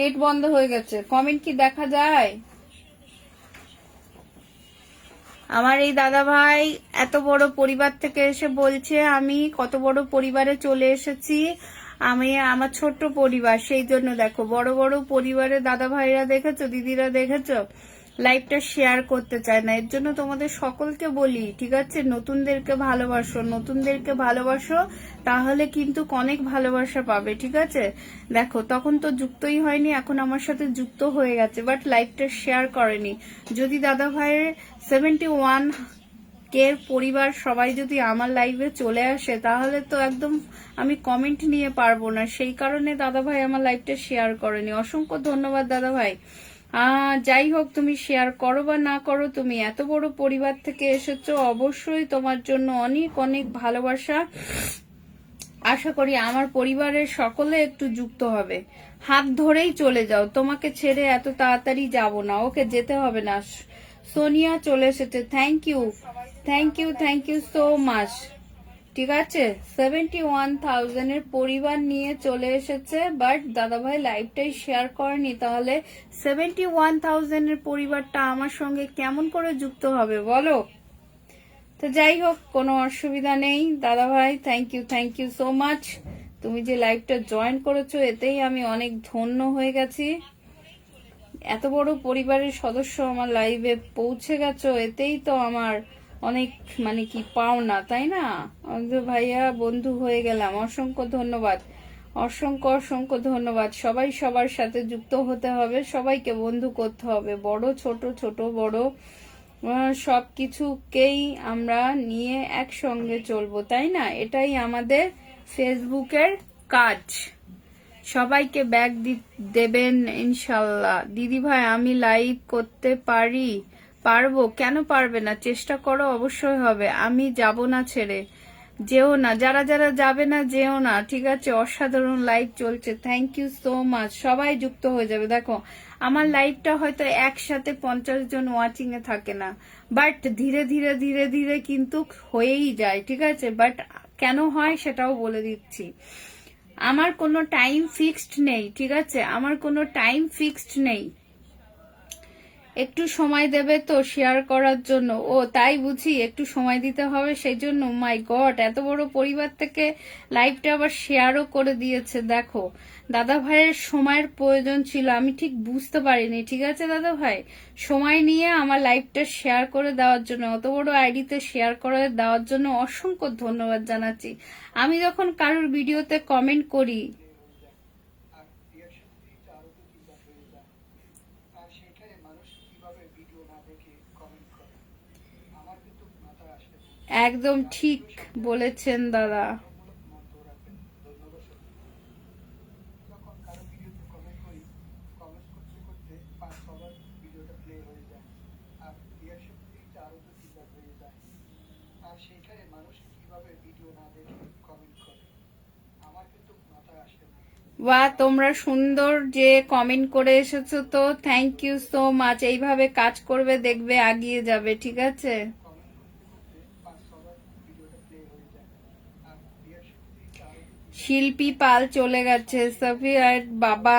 Net বন্ধ হয়ে গেছে। কমেন্ট কি দেখা যায়? আমার এই দাদা ভাই এত বড় পরিবার থেকে এসে বলছে, আমি কত বড় পরিবারে চলে এসেছি। আমি, আমার ছোট্ট পরিবার, সেই জন্য দেখো, বড় বড় পরিবারে দাদা ভাইরা দেখেছ, দিদিরা দেখেছ? লাইভটা শেয়ার করতে চায় না। এর জন্য তোমাদের সকলকে বলি, ঠিক আছে? নতুনদেরকে ভালোবাসো নতুনদেরকে ভালোবাসো, তাহলে কিন্তু অনেক ভালোবাসা পাবে, ঠিক আছে? দেখো, তখন তো যুক্তই হয়নি, এখন আমার সাথে যুক্ত হয়ে গেছে বাট লাইভটা শেয়ার করেনি। যদি দাদা ভাইয়ের সেভেন্টি ওয়ান কের পরিবার সবাই যদি আমার লাইভে চলে আসে, তাহলে তো একদম আমি কমেন্ট নিয়ে পারব না। সেই কারণে দাদা ভাই আমার লাইভটা শেয়ার করেনি। অসংখ্য ধন্যবাদ দাদা ভাই যাই হোক, তুমি শেয়ার করো বা না করো, তুমি এত বড় পরিবার থেকে এসেছ, অবশ্যই তোমার জন্য অনেক অনেক ভালোবাসা। আশা করি আমার পরিবারের সকলে একটু যুক্ত হবে। হাত ধরেই চলে যাও, তোমাকে ছেড়ে এত তাড়াতাড়ি যাব না, ওকে যেতে হবে না। সোনিয়া চলে এসেছে thank you thank you thank you so much ঠিক আছে? সেভেন্টি ওয়ান থাউজেন্ডের পরিবার নিয়ে চলে এসেছে বাট দাদাভাই লাইভটাই শেয়ার করেনি, তাহলে সেভেন্টি ওয়ান থাউজেন্ডের পরিবারটা আমার সঙ্গে কেমন করে যুক্ত হবে বলো? তো যাই হোক, কোনো অসুবিধা নেই দাদা ভাই thank you thank you so much তুমি যে লাইভটা জয়েন করেছ, এতেই আমি অনেক ধন্য হয়ে গেছি। এত বড় পরিবারের সদস্য আমার লাইভে পৌঁছে গেছো, এতেই তো আমার অনেক মানে কি পাওনা, তাই না? আমাদের ভাইয়া বন্ধু হয়ে গেলাম। অসংখ্য ধন্যবাদ। অসংখ্য অসংখ্য ধন্যবাদ। সবাই সবার সাথে যুক্ত হতে হবে, সবাইকে বন্ধু করতে হবে। বড়, ছোট ছোট, বড় সব কিছুকেই আমরা নিয়ে একসঙ্গে চলবো, তাই না? এটাই আমাদের ফেসবুকের কাজ। সবাইকে ব্যাগ দেবেন, ইনশাল্লাহ। দিদি ভাই আমি লাইভ করতে পারি? পারব? কেন পারবে না? চেষ্টা করো, অবশ্যই হবে। আমি যাব না ছেড়ে। যেও না। যারা যারা যাবে না, যেও না। ঠিক আছে? অসাধারণ লাইভ চলছে। থ্যাংক ইউ সো মাচ সবাই যুক্ত হয়ে যাবে। দেখো, আমার লাইভটা হয়তো একসাথে পঞ্চাশ জন ওয়াচিং এ থাকে না। বাট ধীরে ধীরে ধীরে ধীরে কিন্তু হয়েই যায়। ঠিক আছে? বাট কেন হয় সেটাও বলে দিচ্ছি। আমার কোনো টাইম ফিক্সড নেই। ঠিক আছে? আমার কোনো টাইম ফিক্সড নেই। একটু সময় দেবে তো শেয়ার করার জন্য। ও, তাই বুঝি একটু সময় দিতে হবে, সেই জন্য মাই গড এত বড় পরিবার থেকে লাইভটা আবার শেয়ারও করে দিয়েছে, দেখো। দাদা ভাইয়ের সময়ের প্রয়োজন ছিল, আমি ঠিক বুঝতে পারিনি, ঠিক আছে দাদা ভাই? সময় নিয়ে আমার লাইভটা শেয়ার করে দেওয়ার জন্য, অত বড় আইডিতে শেয়ার করে দেওয়ার জন্য অসংখ্য ধন্যবাদ জানাচ্ছি। আমি যখন কারোর ভিডিওতে কমেন্ট করি মানুষ একদম ঠিক বলেছেন দাদা। মূলক মন্তব্য রাখবেন ধন্যবাদ সত্যি। যখন কারও ভিডিওতে কমেন্ট করি কমেন্ট করতে করতে পাঁচ ভিডিওটা প্লে যায়। আর রিয়াকশন দিতে আরও তো চিন্তা যায়। আর সেখানে মানুষ কীভাবে ভিডিও না দেখে কমেন্ট করে? আমার কিন্তু মাথায় আসে না। বা তোমরা সুন্দর যে কমেন্ট করে এসেছ তো থ্যাংক ইউ সো মাচ এইভাবে কাজ করবে, দেখবে আগিয়ে যাবে, ঠিক আছে? শিল্পী পাল চলে গেছে সফিয়ার বাবা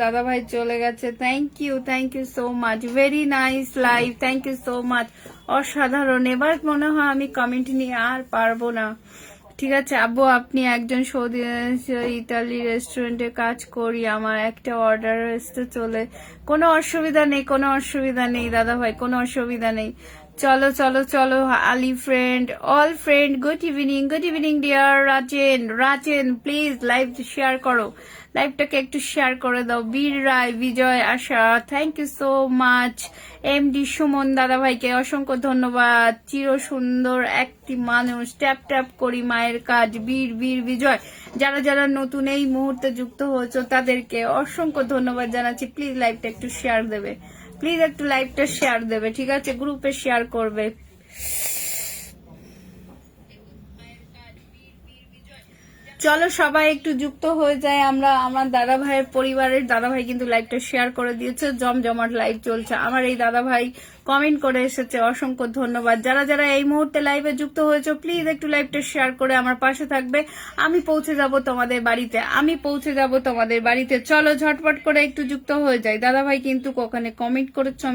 দাদা ভাই চলে গেছে। Thank you thank you so much very nice live thank you so much অসাধারণ। এবার মনে হয় আমি কমেন্ট নিয়ে আর পারব না। ঠিক আছে আবু আপনি একজন সৌদি, ইতালি রেস্টুরেন্টে কাজ করি, আমার একটা অর্ডার চলে। কোনো অসুবিধা নেই, কোনো অসুবিধা নেই দাদা ভাই কোনো অসুবিধা নেই। চলো চলো চলো, Ali friend all friend good evening good evening dear Rajen Rajen please live share করো। লাইভটাকে একটু শেয়ার করে দাও। Bir Roy, Bijoy, Asha thank you so much M D Suman দাদা ভাইকে অসংখ্য ধন্যবাদ। চির সুন্দর একটি মানুষ। ট্যাপ ট্যাপ করি মায়ের কাজ। বীর বীর, বিজয়, যারা যারা নতুন এই মুহূর্তে যুক্ত হয়েছে, তাদেরকে অসংখ্য ধন্যবাদ জানাচ্ছি। প্লিজ লাইভটা একটু শেয়ার দেবে। প্লিজ একটু লাইভটা শেয়ার দেবে ঠিক আছে? গ্রুপে শেয়ার করবে। চলো সবাই একটু যুক্ত হয়ে যায়। আমরা, আমার দাদা ভাইয়ের পরিবারের দাদা ভাই কিন্তু লাইভটা শেয়ার করে দিয়েছে। জমজমাট লাইভ চলছে। আমার এই দাদা ভাই কমেন্ট করে এসেছে, অসংখ্য ধন্যবাদ। যারা যারা এই মুহূর্তে লাইভে যুক্ত হয়েছে প্লিজ একটু লাইভটা শেয়ার করে আমার পাশে থাকবে। আমি পৌঁছে যাব তোমাদের বাড়িতে। আমি পৌঁছে যাব তোমাদের বাড়িতে। চলো ঝটপট করে একটু যুক্ত হয়ে যাই। দাদা ভাই কিন্তু ওখানে কমেন্ট করেছ, আমি